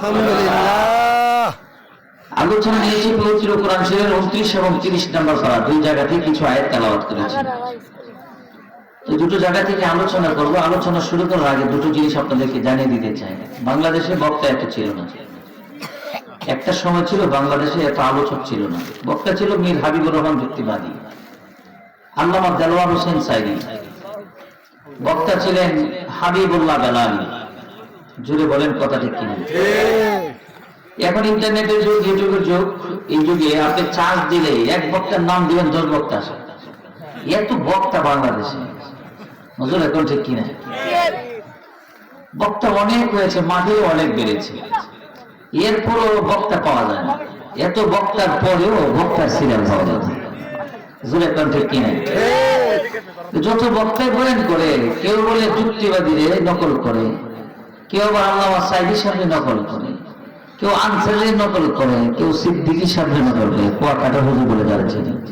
আলহামদুলিল্লাহ। আলোচনা নিয়েছি পবিত্র কোরআন শরীফের উনত্রিশ এবং তিরিশ নম্বর পারা। দুই জায়গা থেকে কিছু আয়াত তেলাওয়াত করেছি। তো দুটো জায়গা থেকে আলোচনা করব। আলোচনা শুরু করার আগে দুটো জিনিস আপনাদেরকে জানিয়ে দিতে চাই। বাংলাদেশে বক্তা এত ছিল না। একটা সময় ছিল বাংলাদেশে এত আলোচক ছিল না। বক্তা ছিল মীর হাবিবুর রহমান যুক্তিবাদী আল্লামা দেলোয়ার হোসেন সাইদি। বক্তা ছিলেন হাবিবুল্লাহ বেলালি। জুড়ে বলেন কথা ঠিক কিনা? এখন ইন্টারনেটের যুগ, ইউটিউবের যুগ, এই যুগে আপনি চার্জ দিলে এক বক্তার নাম দিবেন, দশ বক্তা এত বক্তা বাংলাদেশে। নজর এখন ঠিক কিনা? বক্তা অনেক হয়েছে মাঠে অনেক বেড়েছে। এরপরও বক্তা পাওয়া যায় না। এত বক্তার পরেও বক্তার সিরিয়াল পাওয়া ঠিক কিনা? যত বক্তায় বয়ান করে, কেউ বলে যুক্তিবাদীরে নকল করে। কেউ আবার আল্লাহ সাইদির সামনে নকল করে কেউ আনসারের নকল করে কেউ সিদ্দিকির সামনে নকল করে কুয়াকাটা হুজুর বলে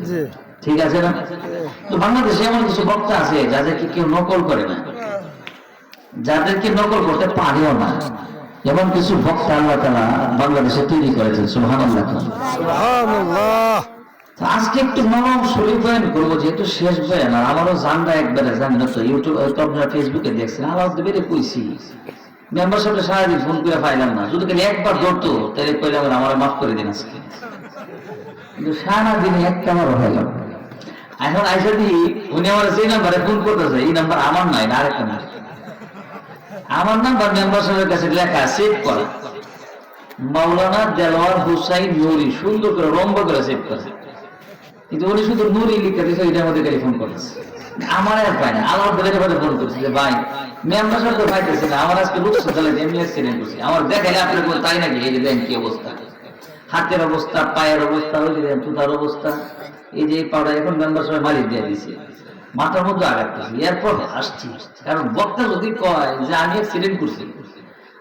জি। ঠিক আছে না? তো বাংলাদেশে এমন কিছু বক্তা আছে যাদেরকে কেউ নকল করে না। যাদেরকে নকল করতে পারেও না। এমন কিছু বক্তা আল্লাহ তালা বাংলাদেশে তৈরি করেছেন সুহান আল্লাহ আজকে একটু নরম শরীর বয়ান করব যেহেতু শেষ বয়ান আর আমারও জানরা একবারে জানি না তো ইউটিউব ফেসবুকে দেখছেন আমার বেড়ে কইছি। মেম্বার সাহেব সারাদিন ফোন করে পাইলাম না। যদি খালি একবার ধরতো, তাহলে কইলাম আমার মাফ করে দিন আজকে। কিন্তু সারাদিনে একটা আমার হইলাম এখন আইসা দি উনি আমার সেই নাম্বারে ফোন করতেছে, এই নাম্বার আমার নয়, না আরেকটা না আমার নাম্বার মেম্বার সাহেবের কাছে লেখা সেভ করা। মাওলানা দেলোয়ার হুসাইন নুরি সুন্দর করে রম্ব করে সেভ করেছে। কিন্তু উনি শুধু নুরি লিখে দিয়েছে এটার মধ্যে খালি ফোন করেছে আমার আর পায় না, আল্লাহ বেড়ে বেড়ে ফোন করছে যে, ভাই মেম্বার না, আমার আজকে এমনি অ্যাক্সিডেন্ট করছি আমার দেখাইলে আপনি বলে তাই নাকি? এই যে দেখেন কি অবস্থা। হাতের অবস্থা, পায়ের অবস্থা, ওই যে দেখেন অবস্থা। এই যে পাউডার এখন মেম্বার সাহেব মালিক দিয়ে মাথার মধ্যে আঘাত করছি। এরপর আসছি। কারণ বক্তা যদি কয় যে, আমি অ্যাক্সিডেন্ট করছি।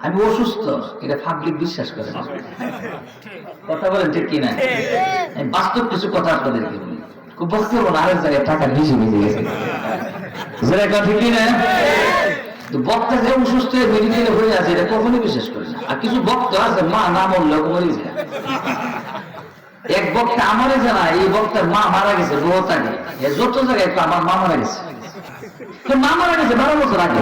আমি অসুস্থ। এটা পাবলিক বিশ্বাস করে না। কথা বলেন ঠিক কিনা? বাস্তব কিছু কথা আপনাদেরকে বলি। খুব না আরেক জায়গায় টাকা ভিজে ভিজে গেছে। যারা কথা কিনা? বক্তা যে অসুস্থ হয়ে মেডিকেলে হয়ে আছে এটা কখনোই বিশ্বাস করে না। আর কিছু বক্তা আছে মা না মরলেও মরে যায়। এক বক্তা আমারে জানা এই বক্তার মা মারা গেছে বহুত আগে যত জায়গায় আমার মা মারা গেছে। মা মারা গেছে বারো বছর আগে।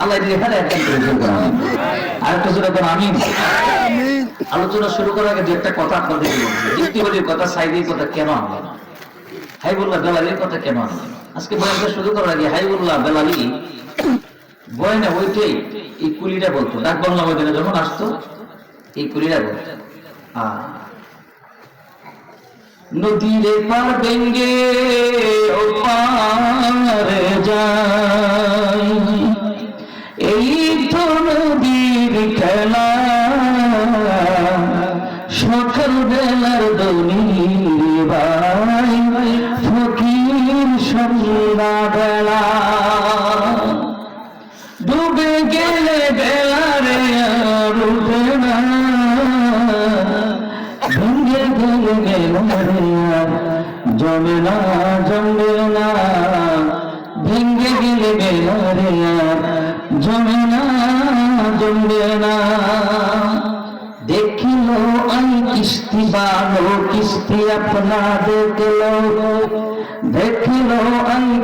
আল্লাহ এখানে একটা টেনশন করে আর একটা জোরে করে আমি আলোচনা শুরু করার আগে একটা কথা আপনাদের যুক্তিবাদীর কথা সাইদির কথা কেন আনলো না হাইবুল্লাহ বেলালির কথা কেন আনলো আজকে বয়ানটা শুরু করার আগে হাইবুল্লাহ বেলালি বয়ানে ওইটাই এই কুলিটা বলতো। ডাক বাংলা ময়দানে যখন আসতো এই কুলিটা বলতো। নদীরে পার বেঙ্গে ও পারে যাই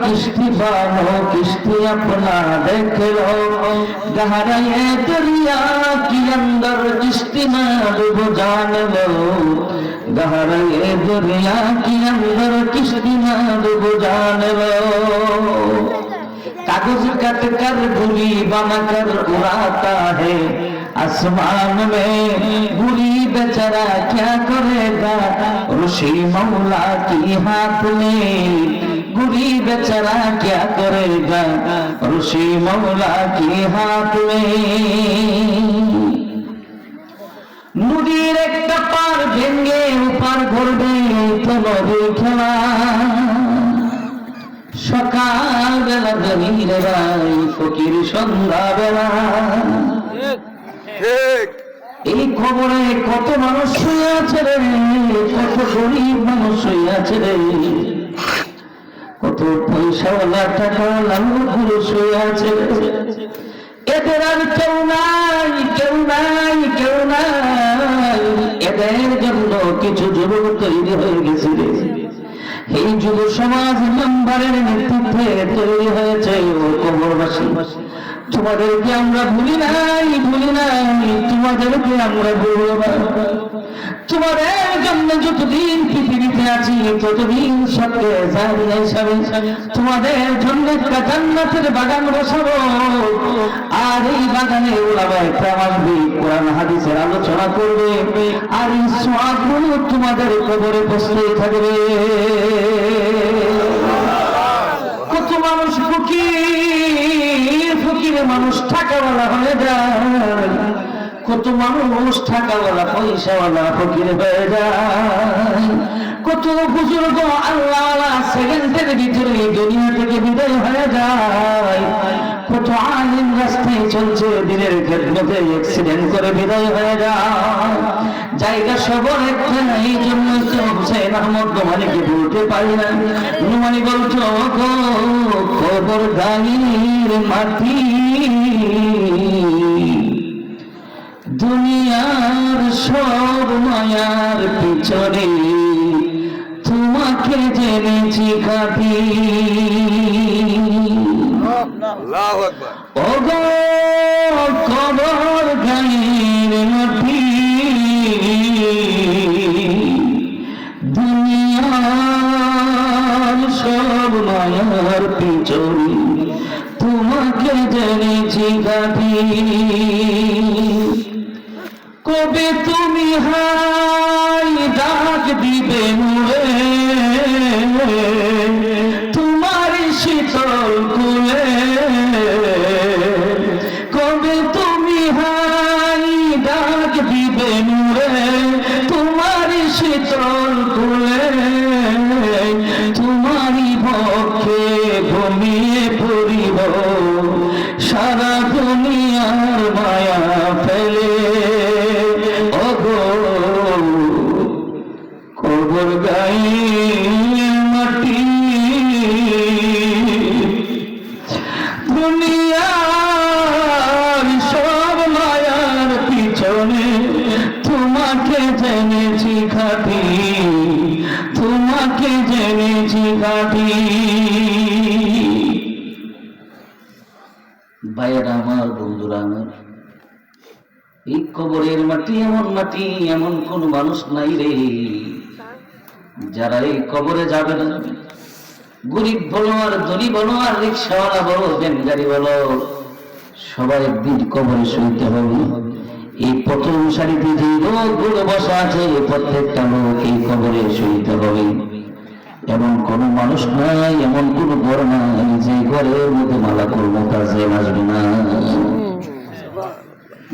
কিস্তি বানো কিস্তি अपना देख लो गहराए दरिया की अंदर किस्ती में डूब जान लो गहराए दरिया की अंदर किस्ती में डूब जान लो कागज कट कर गुली बनकर उड़ाता है आसमान में गुली बेचारा क्या करेगा ऋषि मौला की हाथ में गुली बेचारा क्या करेगा ऋषि मौला की हाथ में নদীর একটা পার ভেঙ্গে উপার করবে তো নদীর খেলা সকাল বেলা জমির ভাই ফকির সন্ধ্যা বেলা ঠিক এই খবরে কত মানুষ শুয়ে আছে রে কত গরিব মানুষ শুয়ে আছে রে কত পয়সাওয়ালা টাকাওয়ালা লোকগুলো শুয়ে আছে। এদের আর কেউ নাই কেউ নাই কেউ নাই। এদের জন্য কিছু যুবক তৈরি হয়ে গেছে এই যুব সমাজ মেম্বারের নেতৃত্বে তৈরি হয়েছে কবরবাসী তোমাদেরকে আমরা ভুলি নাই ভুলি নাই, তোমাদেরকে আমরা ভুলব তোমাদের জন্য যতদিন পৃথিবীতে আছি, ততদিন সবকে জানিয়ে হিসাবে তোমাদের জন্য একটা জান্নাতের বাগান বসাবো। আর এই বাগানে ওলাবা একটা কোরআন, হাদিসের আলোচনা করবে। আর এই সোয়াদগুলো তোমাদের কবরে বসতেই থাকবে। ফকির মানুষ টাকাওয়ালা হয়ে যায়, কত মানুষ টাকাওয়ালা পয়সাওয়ালা, ফকির হয়ে যায়। কত বুজুর্গ আল্লাহওয়ালা সেকেন্ডের ভিতরে দুনিয়া থেকে বিদায় হয়ে যায়। কত আলিম রাস্তায় চলছে দিনের ক্ষেত্রে অ্যাক্সিডেন্ট করে বিদায় হয়ে যায়। জায়গা সবর একটা এই জন্য তো হুসেন আহমদ নোমানিকে বলতে পারি না। নোমানি বলছো খবর গাড়ির মাটি। দুনিয়ার সব মায়ার পিছনে তোমাকে জেনেছি আকবার। ওগো কবর গায়ের মাটি। ডাক কবরের মাটি এমন মাটি, এমন কোন মানুষ নাই রে। যারা এই কবরে যাবে না, গরিব বলো আর ধনী বলো আর রিক্সাওয়ালা বলো ব্যাংকারি বলো, সবাই একদিন কবরে শুইতে হবে। এই প্রথম সারিতে যে লোকগুলো বসা আছে, প্রত্যেকটা লোক এই কবরে শুইতে হবে। এমন কোন মানুষ নাই, এমন কোন ঘর নাই, যে ঘরের মধ্যে মালা করব কাজে আসবে না।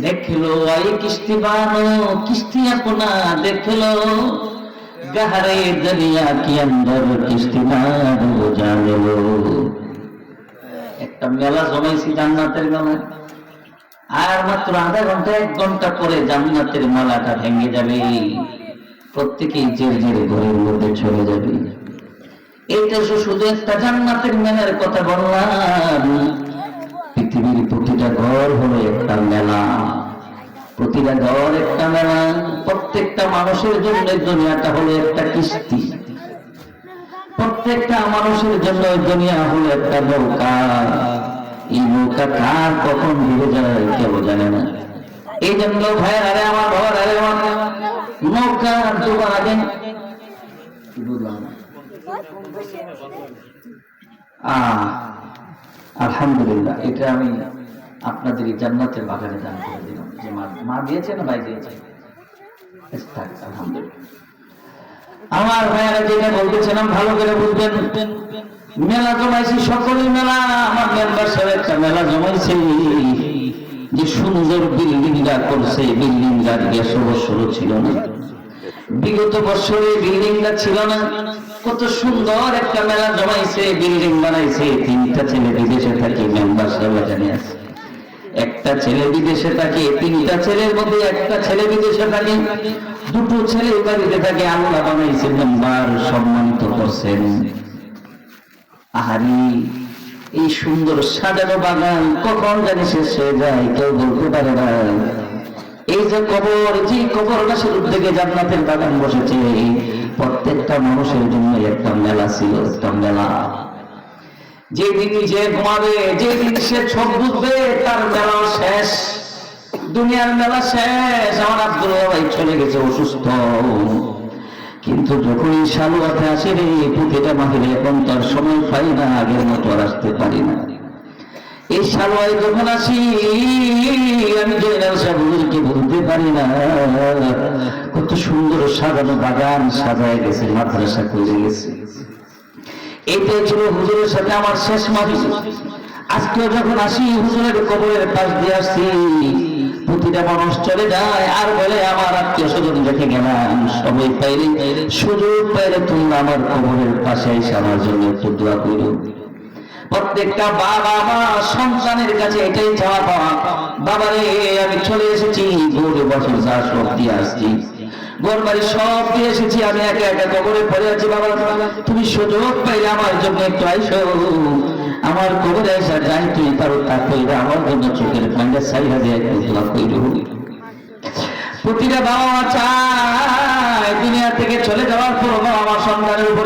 দেখল আই কিস্তি বানো, কিস্তি আপনা দেখল। গহরে দরিয়া কি অন্দর কিস্তি বানো জানলো। একটা মেলা জমাইছি জান্নাতের মেলা আর মাত্র আধা ঘণ্টা, এক ঘণ্টা পরে জান্নাতের মালাটা ভেঙে যাবে। প্রত্যেকেই জের জেরে ঘরের মধ্যে চলে যাবে। এইটা তো শুধু একটা জান্নাতের মেলার কথা বললাম। পৃথিবীর প্রতিটা ঘর হলো একটা মেলা প্রতিটা ঘর একটা মেলা প্রত্যেকটা মানুষের জন্য দুনিয়াটা হলো একটা কিস্তি। প্রত্যেকটা মানুষের জন্য দুনিয়া হলো একটা নৌকা। এই নৌকা কার কখন ডুবে যায় কেউ জানে না। এই জন্য ভাই আরে আমার ঘর আরে আমার নৌকা ডুবার আগে। আহ, আলহামদুলিল্লাহ, এটা আমি আপনাদের জান্নাতের বাগানে দান করে দিলাম। যে মা মা দিয়েছে না ভাই দিয়েছে? আমার যেটা বলতেছিলাম, ভালো করে বুঝবেন। মেলা জমাইছি, সকলেই মেলা, আমার মেম্বার সাহেব একটা মেলা জমাইছে। যে সুন্দর বিল্ডিংরা করছে বিল্ডিংরা গ্যাস বছর ছিল না। বিগত বছরে বিল্ডিংটা ছিল না। কত সুন্দর একটা মেলা জমাইছে বিল্ডিং বানাইছে। তিনটা ছেলে বিদেশে থাকে মেম্বার সাহেব জানে আছে একটা ছেলে বিদেশে থাকে, তিনটা ছেলের মধ্যে একটা ছেলে বিদেশে থাকে। দুটো ছেলে বাড়িতে থাকে, আল্লাহ বানাইছে মেম্বার সম্মানিত করছেন। আহারি, এই সুন্দর সাজানো বাগান কখন জানি শেষ হয়ে যায়, কেউ বলতে পারে না। এই যে কবর যে কবর গাছের উদ্যোগে জান্নাতের বাগান বসেছে, প্রত্যেকটা মানুষের জন্য একটা মেলা ছিল, একটা মেলা। যেদিন যে ঘুমাবে, যেদিন সে ছক বুঝবে, তার মেলা শেষ। দুনিয়ার মেলা শেষ। আমার আব্দুল্লাহ ভাই চলে গেছে অসুস্থ। কিন্তু যখন এই সালুয়াতে আসে রে প্রতিটা মাহিরে, এখন তার সময় পাই না, আগের মতো আর আসতে পারি না। এই সালোয়ায় যখন আসি, আমি জয়নাল সাহুরকে বলতে পারি না, কত সুন্দর সাজানো বাগান সাজায় গেছে, মাদ্রাসা গেছে। ছিল হুজুরের সাথে আমার শেষ আজকে যখন আসি, হুজুরের কবরের পাশ দিয়ে আসছি, প্রতিটা মানুষ চলে যায় আর বলে, আমার আত্মীয় স্বজন রেখে গেলাম, সবাই পাইলে সুযোগ পাইলে তোমরা আমার কবরের পাশে এসে আমার জন্য একটু দোয়া করো। প্রত্যেকটা বাবা মা সন্তানের কাছে এটাই চাওয়া পাওয়া। বাবারে, আমি চলে এসেছি, গরু বছর যা সব দিয়ে আসছি। গোর বাড়ি সব দিয়ে এসেছি, আমি কবরে পড়ে আছি, বাবা। তুমি সুযোগ পাইলে আমার জন্য একটু আইসো। আমার কবরে যাই তুই পারো তা কইরা আমার জন্য চোখের দোয়া কইরো। প্রতিটা বাবা মা চায়, দুনিয়া থেকে চলে যাওয়ার পর বাবা মা সন্তানের উপরে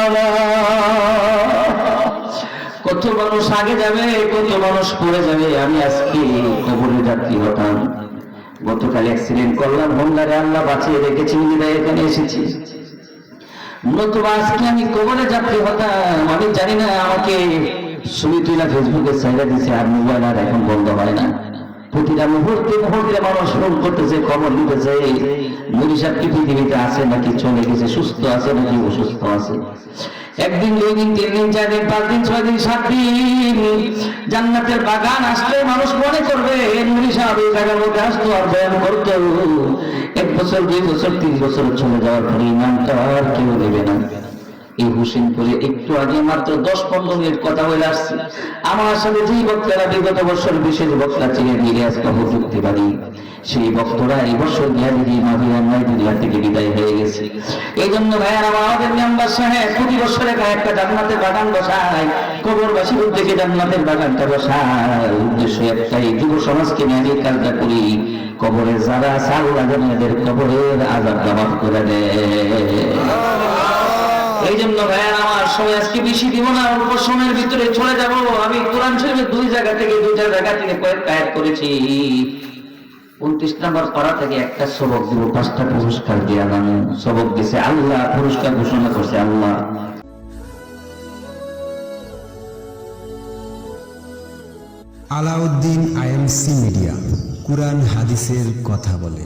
মানুষ আগে যাবে কত মানুষ পড়ে যাবে, আমি আজকে কবরে যাত্রী হতাম। গতকাল অ্যাক্সিডেন্ট করলাম হোমদারে আল্লাহ বাঁচিয়ে রেখেছি বিদায় এখানে এসেছি। নতুবা আজকে আমি কবরে যাত্রী হতাম, আমি জানি না, আমাকে ছবি না ফেসবুকে সাইডা দিছে, আর মোবাইল আর এখন বন্ধ হয় না। প্রতিটা মুহূর্তে মুহূর্তে মানুষ ফোন করতেছে, খবর নিতেছে মরিষার কি পৃথিবীতে আছে নাকি চলে গেছে, সুস্থ আছে নাকি অসুস্থ আছে? একদিন দুই দিন তিন দিন চার দিন পাঁচ দিন ছয় দিন সাত দিন জান্নাতের বাগান আসলে মানুষ মনে করবে মনীষা এই জায়গার মধ্যে আসতো আর বয়ান করতো। এক বছর, দুই বছর, তিন বছর চলে যাওয়ার পরে ইমানটা আর কেউ দেবে না। এই হুসেনপুরে একটু আগে মাত্র দশ পনেরো মিনিট কথা বলে আসছি। আমার সাথে যেই বক্তারা বিগত বছর বিশেষ বক্তা ছিলেন ইলিয়াস বাবু যুক্তিবাদী সেই বক্তরা এই বছর বিহারি মাভিয়া নয় দুনিয়া থেকে বিদায় হয়ে গেছে। এই জন্য ভাইয়ার, আমাদের মেম্বার সাহেব, প্রতি বছর একা একটা জান্নাতের বাগান বসায়, কবরবাসীর উদ্যোগে জান্নাতের বাগানটা বসায়। উদ্দেশ্য একটাই, যুব সমাজকে নিয়ে কাজটা করি। কবরে যারা সাল লাগানো কবরের আজাব দাবাব করে দেয়। এই জন্য ভাইয়ার আমার সময় আজকে বেশি দিব না, অল্প সময়ের ভিতরে চলে যাব। আমি কোরআন শরীফের দুই জায়গা থেকে জায়গা থেকে কয়েক করেছি। উনত্রিশ নম্বর থেকে একটা সবক দিব, পাঁচটা পুরস্কার দিয়ে আনানো সবক দিছে আল্লাহ, পুরস্কার ঘোষণা করছে আল্লাহ। আলাউদ্দিন আইএমসি মিডিয়া, কুরআন হাদিসের কথা বলে।